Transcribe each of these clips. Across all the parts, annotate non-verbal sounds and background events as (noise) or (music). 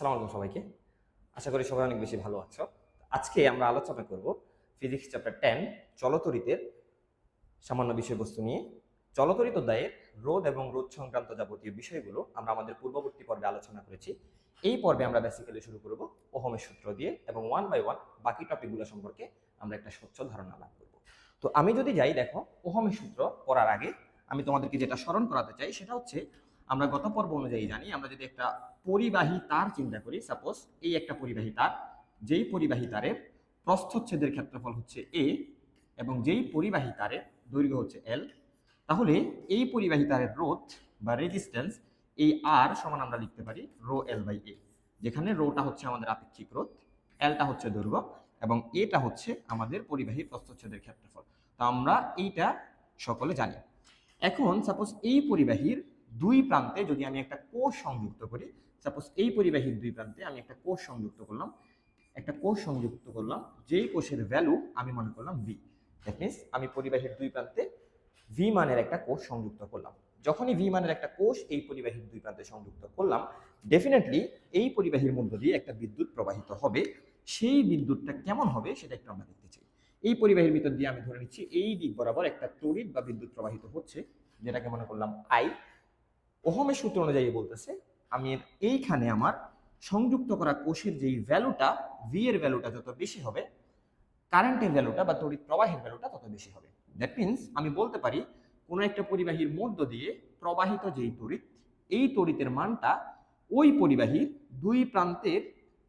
আসসালামু আলাইকুম সবাইকে। আশা করি সবাই অনেক বেশি ভালো আছো। আজকে আমরা আলোচনা করব ফিজিক্স চ্যাপ্টার টেন, চলতরিতের সামান্য বিষয়বস্তু নিয়ে। চলতরিত দায়ের রোদ এবং রোদ সংক্রান্ত যাবতীয় বিষয়গুলো আমরা আমাদের পূর্ববর্তী পর্বে আলোচনা করেছি। এই পর্বে আমরা বেসিক্যালি শুরু করব ওহমের সূত্র দিয়ে এবং ওয়ান বাই ওয়ান বাকি টপিকগুলো সম্পর্কে আমরা একটা স্বচ্ছ ধারণা লাভ করব। তো আমি যদি যাই, দেখো, ওহমের সূত্র পড়ার আগে আমি তোমাদেরকে যেটা স্মরণ করাতে চাই সেটা হচ্ছে আমরা গত পর্ব অনুযায়ী জানি, আমরা যদি একটা পরিবাহী তার চিন্তা করি সাপোজ এই একটা পরিবাহী তার, যেই পরিবাহী তারের প্রস্থচ্ছেদের ক্ষেত্রফল হচ্ছে এ এবং যেই পরিবাহী তারের দৈর্ঘ্য হচ্ছে এল তাহলে এই পরিবাহী তারের রোধ বা রেজিস্ট্যান্স এই আর সমান আমরা লিখতে পারি রো এল বাই এ যেখানে রোটা হচ্ছে আমাদের আপেক্ষিক রোধ এলটা হচ্ছে দৈর্ঘ্য এবং এটা হচ্ছে আমাদের পরিবাহী প্রস্থচ্ছেদের ক্ষেত্রফল। তো আমরা এইটা সকলে জানি। এখন সাপোজ এই পরিবাহীর দুই প্রান্তে যদি আমি একটা কোষ সংযুক্ত করি সাপোজ এই পরিবাহীর দুই প্রান্তে আমি একটা কোষ সংযুক্ত করলাম। একটা কোষ সংযুক্ত করলাম, যেই কোষের ভ্যালু আমি মনে করলাম ভি দ্যাট মিনস আমি পরিবাহীর দুই প্রান্তে ভি মানের একটা কোষ সংযুক্ত করলাম। যখনই ভি মানের একটা কোষ এই পরিবাহীর দুই প্রান্তে সংযুক্ত করলাম ডেফিনেটলি এই পরিবাহীর মধ্য দিয়ে একটা বিদ্যুৎ প্রবাহিত হবে। সেই বিদ্যুৎটা কেমন হবে সেটা একটু আমরা দেখতে চাই। এই পরিবাহীর ভিতর দিয়ে আমি ধরে নিচ্ছি, এই দিক বরাবর একটা তড়িৎ বা বিদ্যুৎ প্রবাহিত হচ্ছে, যেটাকে মনে করলাম আই ওহমের সূত্র অনুযায়ী বলতেছে আমি এইখানে আমার সংযুক্ত করা কোষের যেই ভ্যালুটা ভি এর ভ্যালুটা যত বেশি হবে, কারেন্টের ভ্যালুটা বা তড়িৎ প্রবাহের ভ্যালুটা তত বেশি হবে। দ্যাট মিন্স আমি বলতে পারি, কোনো একটা পরিবাহীর মধ্য দিয়ে প্রবাহিত যেই তড়িৎ, এই তড়িতের মানটা ওই পরিবাহীর দুই প্রান্তের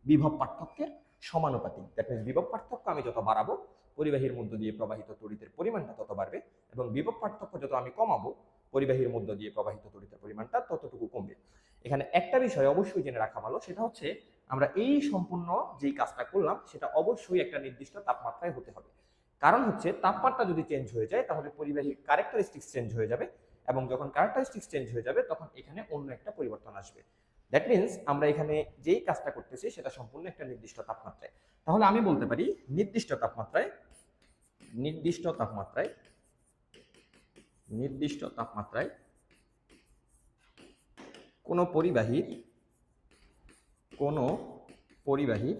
বিভব পার্থক্যের সমানুপাতিক। দ্যাট মিন্স বিভব পার্থক্য আমি যত বাড়াবো, পরিবাহীর মধ্য দিয়ে প্রবাহিত তড়িতের পরিমাণটা তত বাড়বে এবং বিভব পার্থক্য যত আমি কমাবো, পরিবাহীর মধ্য দিয়ে প্রবাহিত তড়িতের পরিমাণটা ততটুকু কমবে। এখানে একটা বিষয় অবশ্যই জেনে রাখা ভালো, সেটা হচ্ছে আমরা এই সম্পূর্ণ যেই কাজটা করলাম, সেটা অবশ্যই একটা নির্দিষ্ট তাপমাত্রায় হতে হবে। কারণ হচ্ছে তাপমাত্রা যদি চেঞ্জ হয়ে যায়, তাহলে পরিবাহীর ক্যারেক্টারিস্টিক্স চেঞ্জ হয়ে যাবে এবং যখন ক্যারেক্টারিস্টিক্স চেঞ্জ হয়ে যাবে, তখন এখানে অন্য একটা পরিবর্তন আসবে। দ্যাট মিনস আমরা এখানে যেই কাজটা করতেছি, সেটা সম্পূর্ণ একটা নির্দিষ্ট তাপমাত্রায়। তাহলে আমি বলতে পারি নির্দিষ্ট তাপমাত্রায় নির্দিষ্ট তাপমাত্রায় নির্দিষ্ট তাপমাত্রায় কোনো পরিবাহীর কোনো পরিবাহীর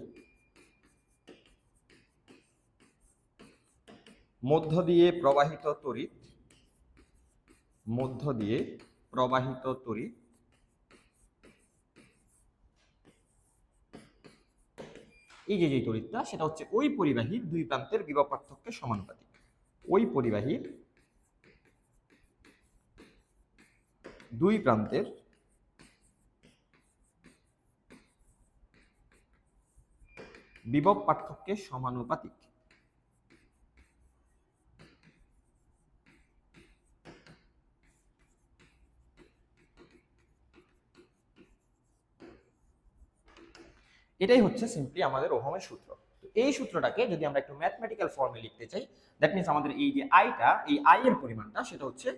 মধ্য দিয়ে প্রবাহিত তড়িৎ মধ্য দিয়ে প্রবাহিত তড়িৎ এই যে যে তড়িৎটা, সেটা হচ্ছে ওই পরিবাহীর দুই প্রান্তের বিভব পার্থক্যের সমানুপাতিক। ওই পরিবাহীর দুই প্রান্তের বিভব পার্থক্যের সমানুপাতিক। এটাই হচ্ছে সিম্পলি আমাদের ওহমের সূত্র। তো এই সূত্রটাকে যদি আমরা একটু ম্যাথমেটিক্যাল ফর্মে লিখতে চাই দ্যাট মিনস আমাদের এই যে আইটা এই আই এর পরিমাণটা, সেটা হচ্ছে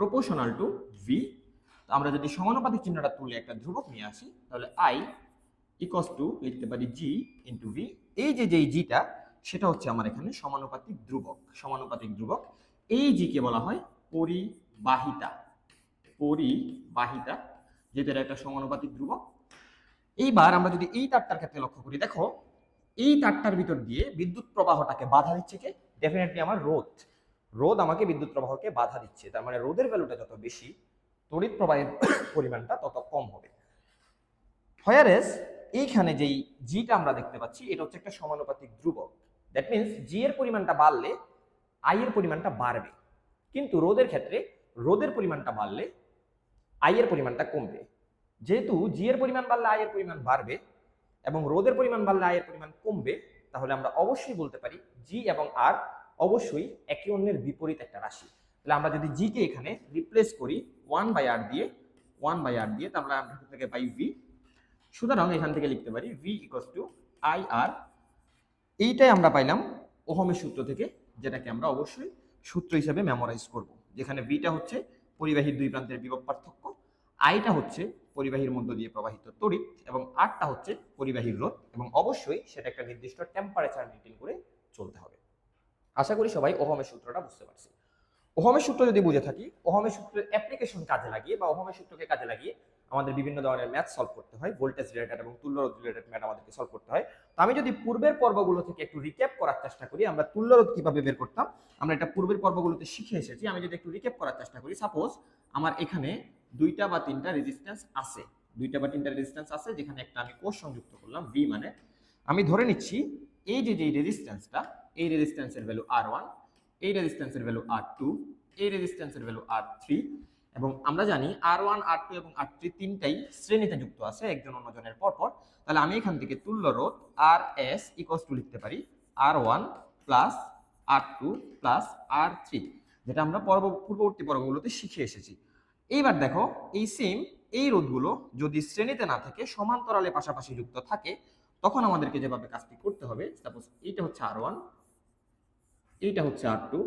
প্রপোর্শনাল টু ভি আমরা যদি সমানুপাতিক চিহ্নটা তুলে একটা ধ্রুবক নিয়ে আসি, তাহলে আই ইকস টু লিখতে পারি জি ইন্টু ভি এই যে যেই জিটা সেটা হচ্ছে আমার এখানে সমানুপাতিক ধ্রুবক সমানুপাতিক ধ্রুবক। এই জিকে বলা হয় পরিবাহিতা পরিবাহিতা, যেটা একটা সমানুপাতিক ধ্রুবক। এইবার আমরা যদি এই তারটার ক্ষেত্রে লক্ষ্য করি, দেখো, এই তারটার ভিতর দিয়ে বিদ্যুৎ প্রবাহটাকে বাধা দিচ্ছে কে? ডেফিনেটলি আমার রোদ রোদ আমাকে বিদ্যুৎ প্রবাহকে বাধা দিচ্ছে। তার মানে রোদের ভ্যালুটা যত বেশি, তড়িৎ প্রবাহের (coughs) পরিমাণটা তত কম হবে। হয়ারেস এইখানে যেই জিটা আমরা দেখতে পাচ্ছি, এটা হচ্ছে একটা সমানুপাতিক ধ্রুবক। দ্যাট মিনস জি এর পরিমাণটা বাড়লে আই এর পরিমাণটা বাড়বে। কিন্তু রোদের ক্ষেত্রে রোদের পরিমাণটা বাড়লে আই এর পরিমাণটা কমবে। যেহেতু জি এর পরিমাণ বাড়লে আয়ের পরিমাণ বাড়বে এবং রোদের পরিমাণ বাড়লে আয়ের পরিমাণ কমবে, তাহলে আমরা অবশ্যই বলতে পারি জি এবং আর অবশ্যই একে অন্যের বিপরীত একটা রাশি। তাহলে আমরা যদি জি কে এখানে রিপ্লেস করি ওয়ান বাই আর দিয়ে ওয়ান বাই আর দিয়ে, তাহলে আমরা থেকে পাই ভি সুতরাং এখান থেকে লিখতে পারি V equals to I R এইটাই আমরা পাইলাম ওহমের সূত্র থেকে, যেটাকে আমরা অবশ্যই সূত্র হিসেবে মেমোরাইজ করব। যেখানে ভিটা হচ্ছে পরিবাহীর দুই প্রান্তের বিভব পার্থক্য আইটা হচ্ছে পরিবাহীর মধ্য দিয়ে প্রবাহিত তড়িৎ, এবং আরটা হচ্ছে পরিবাহীর রোধ, এবং অবশ্যই সেটা একটা নির্দিষ্ট টেম্পারেচার মেনটেন করে চলতে হবে। আশা করি সবাই ওহমের সূত্রটা বুঝতে পারছি। ওহমের সূত্র যদি বুঝে থাকি, ওহমের সূত্রের অ্যাপ্লিকেশন কাজে লাগিয়ে বা ওহমের সূত্রকে কাজে লাগিয়ে আমাদের বিভিন্ন ধরনের ম্যাথ সলভ করতে হয় ভোল্টেজ রিলেটেড এবং তুল্যরোধ রিলেটেড ম্যাথ আমাদেরকে সলভ করতে হয়। তো আমি যদি পূর্বের পর্বগুলো থেকে একটু রিক্যাপ করার চেষ্টা করি, আমরা তুল্যরোধ কীভাবে বের করতাম, আমরা এটা পূর্বের পর্বগুলোতে শিখে এসেছি, আমি যদি একটু রিক্যাপ করার চেষ্টা করি সাপোজ আমার এখানে দুইটা বা তিনটা রেজিস্ট্যান্স আছে, দুইটা বা তিনটা রেজিস্ট্যান্স আছে, যেখানে একটা আমি কোষ সংযুক্ত করলাম ভি মানে। আমি ধরে নিচ্ছি, এই যে যে রেজিস্ট্যান্সটা এই রেজিস্ট্যান্সের ভ্যালু আর ওয়ান এই রেজিস্ট্যান্সের ভ্যালু আর টু এই রেজিস্ট্যান্সের ভ্যালু আর থ্রি এবং আমরা জানি আর ওয়ান আর টু এবং আর থ্রি তিনটাই শ্রেণীতে যুক্ত আছে, একজন অন্যজনের পর পর তাহলে আমি এখান থেকে তুল্য রোধ আর এস ইকোয়াস টু লিখতে পারি R one plus R two plus R three যেটা আমরা পর্ব, পূর্ববর্তী পর্বগুলোতে শিখে এসেছি। এইবার দেখো, এই সেম এই রোধগুলো যদি শ্রেণীতে না থাকে, সমান্তরালে পাশাপাশি যুক্ত থাকে, তখন আমাদেরকে যেভাবে কাজটি করতে হবে সাপোজ এইটা হচ্ছে আর ওয়ান এইটা হচ্ছে আর টু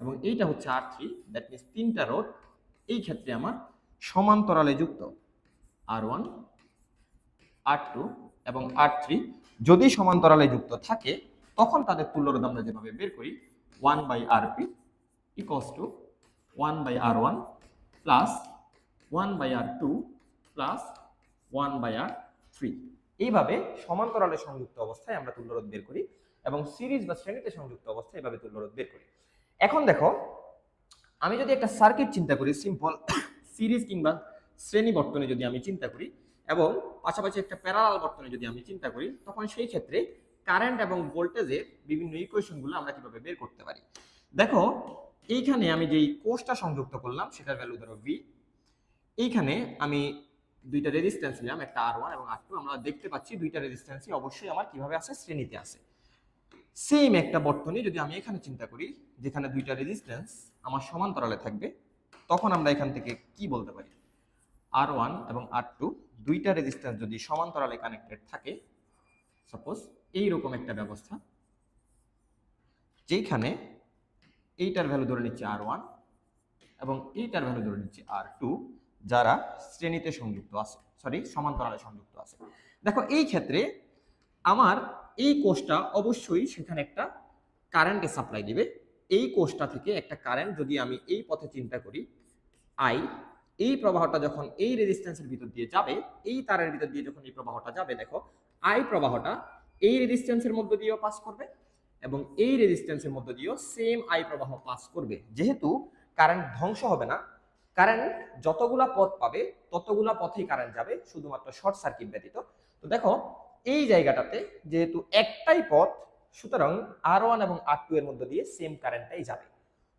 এবং এইটা হচ্ছে আর থ্রি দ্যাট মিনস তিনটা রোড এই ক্ষেত্রে আমার সমান্তরালে যুক্ত। আর ওয়ান আর টু এবং আর থ্রি যদি সমান্তরালে যুক্ত থাকে, তখন তাদের তুল্যরোধ আমরা যেভাবে বের করি one by R P equals to one by R one plus one by R two plus one by R three এইভাবে সমান্তরালে সংযুক্ত অবস্থায় আমরা তুল্যরোধ বের করি এবং সিরিজ বা শ্রেণীতে সংযুক্ত অবস্থায় এভাবে তুল্যরোধ বের করি। এখন দেখো, আমি যদি একটা সার্কিট চিন্তা করি সিম্পল সিরিজ কিংবা শ্রেণি বর্তনে যদি আমি চিন্তা করি এবং পাশাপাশি একটা প্যারালাল বর্তনে যদি আমি চিন্তা করি, তখন সেই ক্ষেত্রে কারেন্ট এবং ভোল্টেজের বিভিন্ন ইকুয়েশনগুলো আমরা কীভাবে বের করতে পারি? দেখো, এইখানে আমি যেই কোষটা সংযুক্ত করলাম, সেটার ভ্যালু ধরো ভি এইখানে আমি দুইটা রেজিস্ট্যান্স নিলাম, একটা আর ওয়ান এবং আর টু আমরা দেখতে পাচ্ছি দুইটা রেজিস্ট্যান্সই অবশ্যই আমার কীভাবে আছে শ্রেণীতে আছে সেম একটা বর্তনী যদি আমি এখানে চিন্তা করি, যেখানে দুইটা রেজিস্ট্যান্স আমার সমান্তরালে থাকবে, তখন আমরা এখান থেকে কি বলতে পারি? আর ওয়ান এবং আর টু দুইটা রেজিস্ট্যান্স যদি সমান্তরালে কানেক্টেড থাকে সাপোজ এইরকম একটা ব্যবস্থা যেখানে এইটার ভ্যালু ধরে নিচ্ছে আর ওয়ান এবং এইটার ভ্যালু ধরে নিচ্ছে আর টু যারা শ্রেণীতে সংযুক্ত আছে সরি সমান্তরালে সংযুক্ত আছে। দেখো, এই ক্ষেত্রে আমার এই কোষটা অবশ্যই সেখানে একটা কারেন্টে সাপ্লাই দিবে। এই কোষটা থেকে একটা কারেন্ট যদি আমি এই পথে চিন্তা করি আই এই প্রবাহটা যখন এই রেজিস্ট্যান্সের ভিতর দিয়ে যাবে, এই তারের ভিতর দিয়ে যখন এই প্রবাহটা যাবে, দেখো আই প্রবাহটা এই রেজিস্ট্যান্সের মধ্য দিয়েও পাস করবে এবং এই রেজিস্ট্যান্সের মধ্য দিয়েও সেম আই প্রবাহ পাস করবে। যেহেতু কারেন্ট ধ্বংস হবে না কারেন্ট যতগুলা পথ পাবে, ততগুলা পথেই কারেন্ট যাবে, শুধুমাত্র শর্ট সার্কিট ব্যতীত। তো দেখো এই জায়গাটাতে যেহেতু একটাই পথ, সুতরাং আর ওয়ান এবং আর টু এর মধ্যে দিয়ে সেম কারেন্টটাই যাবে।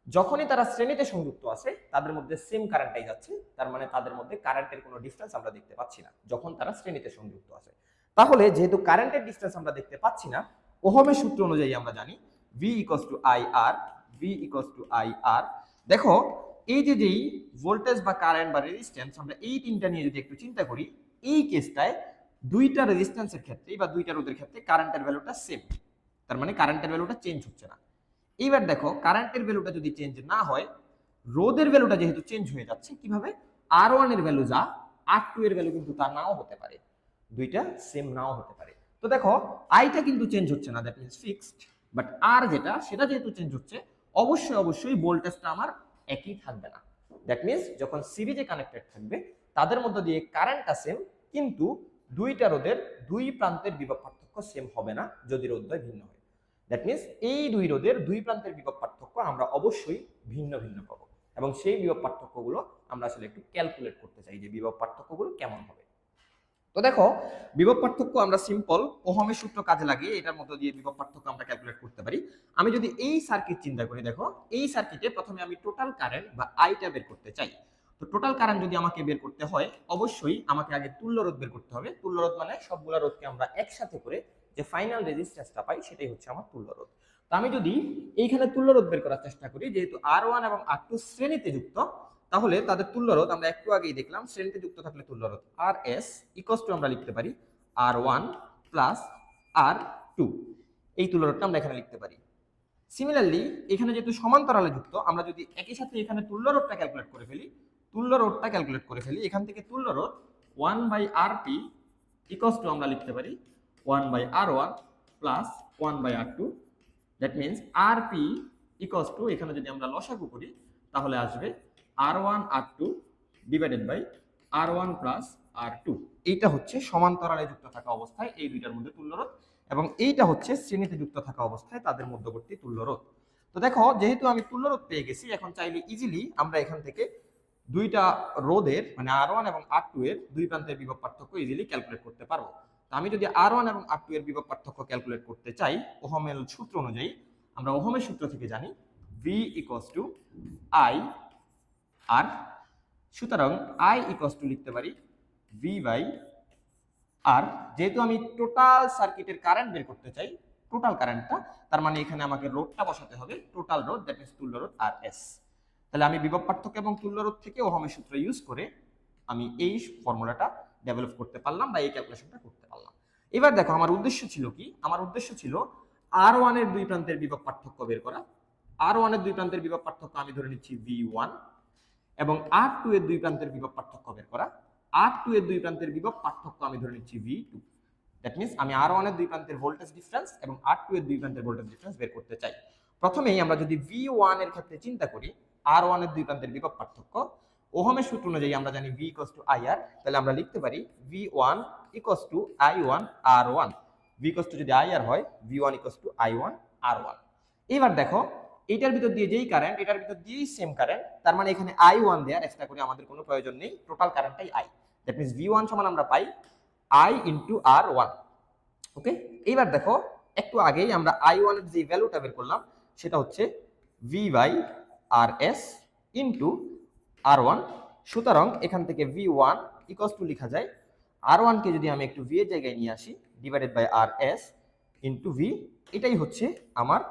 যখনই তারা শ্রেণীতে সংযুক্ত আছে, তাদের মধ্যে সেম কারেন্টটাই যাচ্ছে, তার মানে তাদের মধ্যে কারেন্টের কোনো ডিফারেন্স আমরা দেখতে পাচ্ছি না, যখন তারা শ্রেণীতে সংযুক্ত আছে। তাহলে যেহেতু কারেন্টের ডিফারেন্স আমরা দেখতে পাচ্ছি না, ওহমের সূত্র অনুযায়ী আমরা জানি V equals to I R V equals to I R দেখো, এই যে যেই ভোল্টেজ বা কারেন্ট বা রেজিস্ট্যান্স আমরা এই তিনটা নিয়ে যদি একটু চিন্তা করি, এই কেসটায় দুইটা রেজিস্ট্যান্সের ক্ষেত্রে বা দুইটা রোধের ক্ষেত্রে কারেন্টের ভ্যালুটা সেম তার মানে কারেন্টের ভ্যালুটা চেঞ্জ হচ্ছে না। এইবার দেখো কারেন্টের ভ্যালুটা যদি চেঞ্জ না হয়, রোধের ভ্যালুটা যেহেতু চেঞ্জ হয়ে যাচ্ছে, কীভাবে? আর এর ভ্যালু যা আর টু এর ভ্যালু কিন্তু তা নাও হতে পারে। দুইটা সেম নাও হতে পারে। তো দেখো আইটা কিন্তু চেঞ্জ হচ্ছে না that means fixed but R যেটা, সেটা যেহেতু চেঞ্জ হচ্ছে, অবশ্যই অবশ্যই ভোল্টেজটা আমার একই থাকবে না। দ্যাট মিনস যখন সিরিজে কানেক্টেড থাকবে, তাদের মধ্যে দিয়ে কারেন্টটা সেম কিন্তু দুইটা রোদের দুই প্রান্তের বিভব পার্থক্য সেম হবে না, যদি রোধদ্বয় ভিন্ন হয়। দ্যাট মিনস এই দুই রোদের দুই প্রান্তের বিভব পার্থক্য আমরা অবশ্যই ভিন্ন ভিন্ন পাবো। এবং সেই বিভব পার্থক্যগুলো আমরা আসলে একটু ক্যালকুলেট করতে চাই যে বিভব পার্থক্যগুলো কেমন হবে। তো দেখো, বিভব পার্থক্য আমরা সিম্পল ওহমের সূত্র কাজে লাগিয়ে এটার মধ্যে দিয়ে বিভব পার্থক্য আমরা ক্যালকুলেট করতে পারি। আমি যদি এই সার্কিট চিন্তা করি, দেখো, এই সার্কিটে প্রথমে আমি টোটাল কারেন্ট বা আইটা বের করতে চাই। তো টোটাল কারেন্ট যদি আমাকে বের করতে হয়, অবশ্যই আমাকে আগে তুল্য রোধ বের করতে হবে। তুল্য রোধ মানে সবগুলা রোধকে আমরা একসাথে করে যে ফাইনাল রেজিস্ট্যান্সটা পাই, সেটাই হচ্ছে আমার তুল্য রোধ। তো আমি যদি এইখানে তুল্য রোধ বের করার চেষ্টা করি, যেহেতু আর ওয়ান এবং আর টু শ্রেণীতে যুক্ত, তাহলে তাদের তুল্য রোধ আমরা একটু আগেই দেখলাম, শ্রেণীতে যুক্ত থাকলে তুল্য রোধ আর এস ইকস টু আমরা লিখতে পারি R one plus R two এই তুল্য রোধটা আমরা এখানে লিখতে পারি। সিমিলারলি এখানে যেহেতু সমান্তরালে যুক্ত, আমরা যদি একই সাথে এখানে তুল্য রোধটা ক্যালকুলেট করে ফেলি তুল্য রোধটা ক্যালকুলেট করে ফেলি। এখান থেকে তুল্য রোধ one by R P equals to আমরা লিখতে পারি one by R one plus one by R two that means R P equals to এখানে যদি আমরা লসাগু করি, তাহলে আসবে R one R two divided by R one plus R two এইটা হচ্ছে সমান্তরালে যুক্ত থাকা অবস্থায় এই দুইটার মধ্যে তুল্য তুল্যরোধ এবং এইটা হচ্ছে শ্রেণীতে যুক্ত থাকা অবস্থায় তাদের মধ্যবর্তী তুল্য তুল্যরোধ তো দেখো, যেহেতু আমি তুল্যরোধ পেয়ে গেছি, এখন চাইলে ইজিলি আমরা এখান থেকে দুইটা রোধের মানে আর ওয়ান এবং আর টু এর দুই প্রান্তের বিভব পার্থক্য ইজিলি ক্যালকুলেট করতে পারব। তো আমি যদি আর ওয়ান এবং আর টু এর বিভব পার্থক্য ক্যালকুলেট করতে চাই ওহমের সূত্র অনুযায়ী, আমরা ওহমের সূত্র থেকে জানি V equals to I R সুতরাং আই ইকস টু লিখতে পারি ভি বাই আর যেহেতু আমি টোটাল সার্কিটের কারেন্ট বের করতে চাই টোটাল কারেন্টটা তার মানে এখানে আমাকে রোডটা বসাতে হবে টোটাল রোড দ্যাট মিনস তুল্য রোড আর এস তাহলে আমি বিভব পার্থক্য এবং তুল্য রোধ থেকে ওহমের সূত্র ইউজ করে আমি এই ফর্মুলাটা ডেভেলপ করতে পারলাম বা এই ক্যালকুলেশনটা করতে পারলাম। এবার দেখো, আমার উদ্দেশ্য ছিল কি? আমার উদ্দেশ্য ছিল আর ওয়ানের দুই প্রান্তের বিভব পার্থক্য বের করা। আর ওয়ানের দুই প্রান্তের বিভব পার্থক্য আমি ধরে নিচ্ছি ভি ওয়ান এবং আর টু এর দুই প্রান্তের বিভব পার্থক্য বের করা। আর টু এর দুই প্রান্তের বিভব পার্থক্য আমি ধরে নিচ্ছি ভি টু দ্যাট মিনস আমি আর ওয়ানের দুই প্রান্তের ভোল্টেজ ডিফারেন্স এবং আর টু এর দুই প্রান্তের ভোল্টেজ ডিফারেন্স বের করতে চাই। প্রথমেই আমরা যদি ভি ওয়ানের ক্ষেত্রে চিন্তা করি আর ওয়ানের দুই প্রান্তের বিভব পার্থক্য। ওহমের সূত্র অনুযায়ী আমরা জানি V equals to I R তাহলে আমরা লিখতে পারি V one equals to I one R one V equals to যদি আই আর হয় V one equals to I one R one এবার দেখো, এটার ভিতর দিয়ে যেই কারেন্ট এটার ভিতর দিয়েই সেম কারেন্ট তার মানে এখানে আই ওয়ান দেওয়ার এক্সট্রা করে আমাদের কোনো প্রয়োজন নেই total কারেন্টটাই I that means V one সমান আমরা পাই I into R one okay এইবার দেখো, একটু আগেই আমরা আই ওয়ানের যে ভ্যালুটা বের করলাম, সেটা হচ্ছে V by R S into R one সুতরাং এখান থেকে ভি ওয়ান ইকস টু লেখা যায় আর ওয়ানকে যদি আমি একটু ভি এর জায়গায় নিয়ে আসি divided by R S into V এটাই হচ্ছে আমার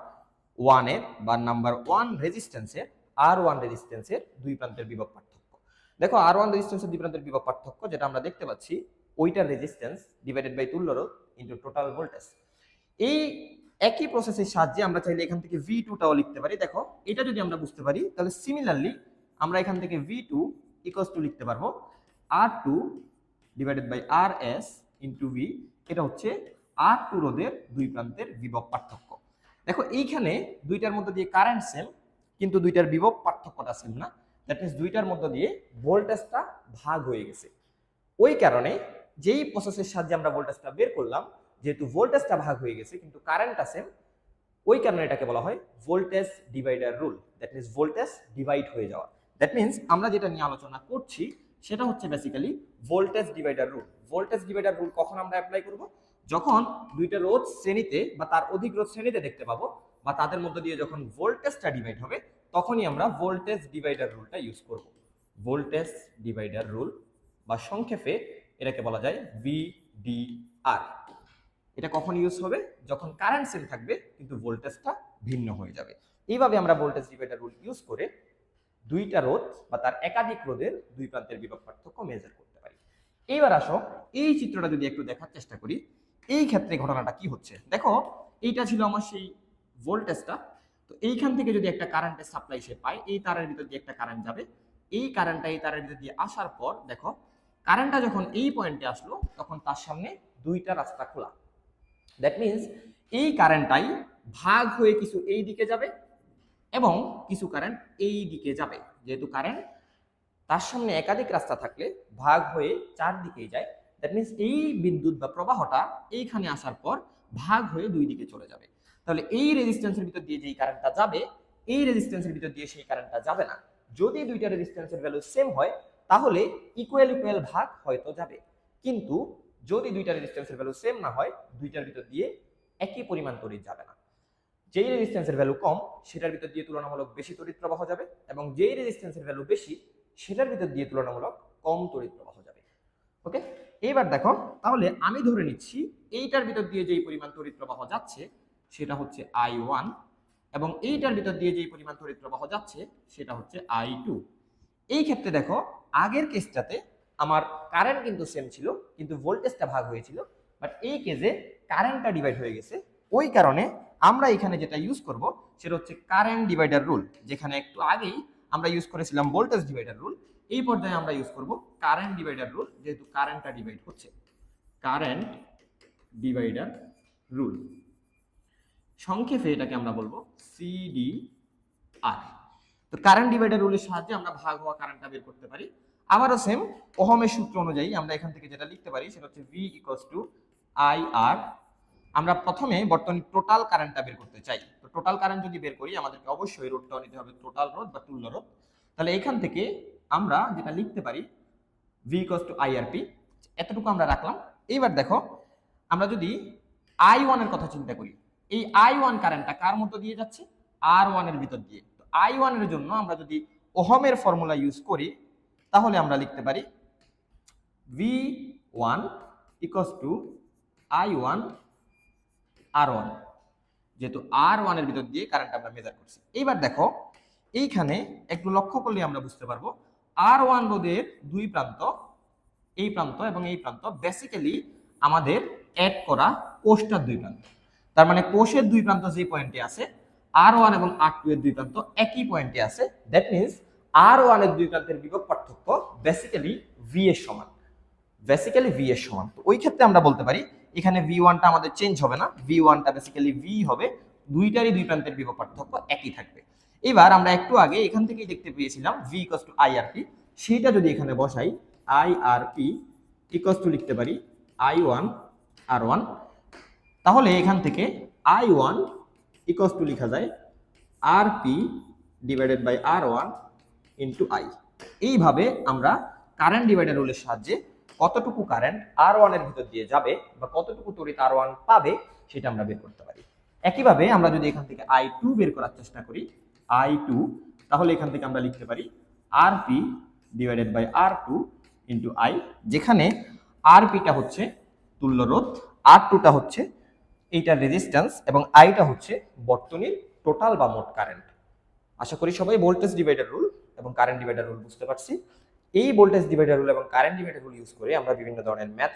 ওয়ানের বা নাম্বার ওয়ান রেজিস্ট্যান্সের আর ওয়ান রেজিস্ট্যান্সের দুই প্রান্তের বিভব পার্থক্য। দেখো আর ওয়ান রেজিস্ট্যান্সের দুই প্রান্তের বিভব পার্থক্য যেটা আমরা দেখতে পাচ্ছি, ওইটার রেজিস্ট্যান্স ডিভাইডেড বাই তুল্য রোধ ইন্টু টোটাল ভোল্টেজ এই একই প্রসেসের সাহায্যে আমরা চাইলে এখান থেকে ভি টুটাও লিখতে পারি। দেখো, এটা যদি আমরা বুঝতে পারি, তাহলে সিমিলারলি আমরা এখান থেকে ভি টু ইকোয়াস টু লিখতে পারব। R two divided by R S into V এটা হচ্ছে আর টু রোদের দুই প্রান্তের বিভব পার্থক্য। দেখো, এইখানে দুইটার মধ্যে দিয়ে কারেন্ট সেম কিন্তু দুইটার বিভব পার্থক্যটা সেম না। দ্যাট মিনস দুইটার মধ্যে দিয়ে ভোল্টেজটা ভাগ হয়ে গেছে। ওই কারণে যেই প্রসেসের সাহায্যে আমরা ভোল্টেজটা বের করলাম যেহেতু ভোল্টেজটা ভাগ হয়ে গেছে, কিন্তু কারেন্টটা সেম ওই কারণে এটাকে বলা হয় voltage divider rule that means voltage divide হয়ে যাওয়া। দ্যাট মিনস আমরা যেটা নিয়ে আলোচনা করছি, সেটা হচ্ছে basically voltage divider rule voltage divider rule কখন আমরা অ্যাপ্লাই করব? যখন দুইটা রোধ শ্রেণীতে বা তার অধিক রোধ শ্রেণীতে দেখতে পাবো, বা তাদের মধ্যে দিয়ে যখন ভোল্টেজটা ডিভাইড হবে, তখনই আমরা ভোল্টেজ ডিভাইডার রুলটা ইউজ করব। ভোল্টেজ ডিভাইডার রুল বা সংক্ষেপে এটাকে বলা যায় ভিডিআর এটা কখন ইউজ হবে? যখন কারেন্ট সেম থাকবে, কিন্তু ভোল্টেজটা ভিন্ন হয়ে যাবে। এইভাবে আমরা ভোল্টেজ ডিভাইডার রুল ইউজ করে দুইটা রোধ বা তার একাধিক রোধের দুই প্রান্তের বিভব পার্থক্য মেজার করতে পারি। এইবার আসো, এই চিত্রটা যদি একটু দেখার চেষ্টা করি, এই ক্ষেত্রে ঘটনাটা কি হচ্ছে? দেখো, এইটা ছিল আমার সেই ভোল্টেজটা তো এইখান থেকে যদি একটা কারেন্টের সাপ্লাই সে পায়, এই তারের ভিতর দিয়ে একটা কারেন্ট যাবে। এই কারেন্টটা এই তারের ভিতর দিয়ে আসার পর, দেখো কারেন্টটা যখন এই পয়েন্টে আসলো, তখন তার সামনে দুইটা রাস্তা খোলা। দ্যাট মিনস এই কারেন্টটাই ভাগ হয়ে কিছু এই দিকে যাবে এবং কিছু কারেন্ট এই দিকে যাবে। যেহেতু কারেন্ট তার সামনে একাধিক রাস্তা থাকলে ভাগ হয়ে চারদিকেই যায়। দ্যাট মিনস এই বিদ্যুৎ বা প্রবাহটা এইখানে আসার পর ভাগ হয়ে দুই দিকে চলে যাবে। তাহলে এই রেজিস্ট্যান্সের ভিতর দিয়ে যেই কারেন্টটা যাবে, এই রেজিস্ট্যান্সের ভিতর দিয়ে সেই কারেন্টটা যাবে না। যদি দুইটা রেজিস্ট্যান্সের ভ্যালু সেম হয়, তাহলে ইকুয়াল ইকুয়াল ভাগ হয়তো যাবে। কিন্তু যদি দুইটা রেজিস্ট্যান্সের ভ্যালু সেম না হয়, দুইটার ভিতর দিয়ে একই পরিমাণ তড়িৎ যাবে না। যেই রেজিস্ট্যান্সের ভ্যালু কম, সেটার ভিতর দিয়ে তুলনামূলক বেশি তড়িৎ প্রবাহ যাবে এবং যেই রেজিস্ট্যান্সের ভ্যালু বেশি, সেটার ভিতর দিয়ে তুলনামূলক কম তড়িৎ প্রবাহ যাবে। ওকে এইবার দেখো, তাহলে আমি ধরে নিচ্ছি এইটার ভিতর দিয়ে যেই পরিমাণ তড়িৎ প্রবাহ যাচ্ছে, সেটা হচ্ছে আই ওয়ান এবং এইটার ভিতর দিয়ে যেই পরিমাণ তড়িৎ প্রবাহ যাচ্ছে, সেটা হচ্ছে আই টু এই ক্ষেত্রে দেখো, আগের কেসটাতে আমার কারেন্ট কিন্তু সেম ছিল, কিন্তু ভোল্টেজটা ভাগ হয়েছিল বাট এই কেজে কারেন্টটা ডিভাইড হয়ে গেছে। ওই কারণে আমরা এখানে যেটা ইউজ করব, সেটা হচ্ছে কারেন্ট ডিভাইডার রুল যেখানে একটু আগেই আমরা ইউজ করেছিলাম ভোল্টেজ ডিভাইডার রুল এই পর্যায়ে আমরা ইউজ করব কারেন্ট ডিভাইডার রুল যেহেতু কারেন্টটা ডিভাইড হচ্ছে। কারেন্ট ডিভাইডার রুল সংক্ষেপে এটাকে আমরা বলব সিডি আর তো কারেন্ট ডিভাইডার রুলের সাহায্যে আমরা ভাগ হওয়া কারেন্টটা বের করতে পারি। আবারও সেম ওহমের সূত্র অনুযায়ী আমরা এখান থেকে যেটা লিখতে পারি, সেটা হচ্ছে V equals to I R আমরা প্রথমে বর্তমানে টোটাল কারেন্টটা বের করতে চাই। তো টোটাল কারেন্ট যদি বের করি, আমাদেরকে অবশ্যই রোধটা নিতে হবে টোটাল রোধ বা তুল্য রোধ তাহলে এখান থেকে আমরা যেটা লিখতে পারি ভি ইকুয়ালস টু আইআরপি এতটুকু আমরা রাখলাম। এইবার দেখো, আমরা যদি আই ওয়ানের কথা চিন্তা করি, এই আই ওয়ান কারেন্টটা কার মতো দিয়ে যাচ্ছে? আর ওয়ানের ভিতর দিয়ে। তো আই ওয়ানের জন্য আমরা যদি ওহমের ফর্মুলা ইউজ করি তাহলে আমরা লিখতে পারি V one equals to I one R one যেহেতু আর ওয়ানের ভিতর দিয়ে কারেন্ট আমরা মেজার করছি। এইবার দেখো, এইখানে একটু লক্ষ্য করলে আমরা বুঝতে পারব আর ওয়ান রোধের দুই প্রান্ত, এই প্রান্ত এবং এই প্রান্ত বেসিক্যালি আমাদের অ্যাড করা কোষটার দুই প্রান্ত। তার মানে কোষের দুই প্রান্ত যে পয়েন্টে আছে আর ওয়ান এবং আর টু এর দুই প্রান্ত একই পয়েন্টে আছে। দ্যাট মিনস আর ওয়ানের দুই প্রান্তের বিভব পার্থক্য বেসিক্যালি ভি এর সমান। বেসিক্যালি ভি এর সমান। তো ওই ক্ষেত্রে আমরা বলতে পারি, এখানে ভি ওয়ানটা আমাদের চেঞ্জ হবে না। ভি ওয়ানটা বেসিক্যালি ভি হবে, দুইটারই দুই প্রান্তের বিভব পার্থক্য একই থাকবে। এবার আমরা একটু আগে এখান থেকেই দেখতে পেয়েছিলাম V equals to I R P সেইটা যদি এখানে বসাই I R P equals to লিখতে পারি আই ওয়ান আর ওয়ান তাহলে এখান থেকে আই ওয়ান ইকস টু লেখা যায় R P divided by R one into I এইভাবে আমরা কারেন্ট ডিভাইডার রুলের সাহায্যে কতটুকু কারেন্ট আর ওয়ানের ভিতর দিয়ে যাবে বা কতটুকু তড়িৎ আর ওয়ান পাবে সেটা আমরা বের করতে পারি। একইভাবে আমরা যদি এখান থেকে আই টু বের করার চেষ্টা করি আই টু তাহলে এখান থেকে আমরা লিখতে পারি R P divided by R two into I যেখানে আর পিটা হচ্ছে তুল্য রোধ আর টুটা হচ্ছে এইটার রেজিস্ট্যান্স এবং আইটা হচ্ছে বর্তনীর টোটাল বা মোট কারেন্ট আশা করি সবাই ভোল্টেজ ডিভাইডার রুল এবং কারেন্ট ডিভাইডার রুল বুঝতে পারছি। এই ভোল্টেজ ডিভাইডার রুল এবং কারেন্ট ডিভাইডার রুল ইউজ করে আমরা বিভিন্ন ধরনের ম্যাথ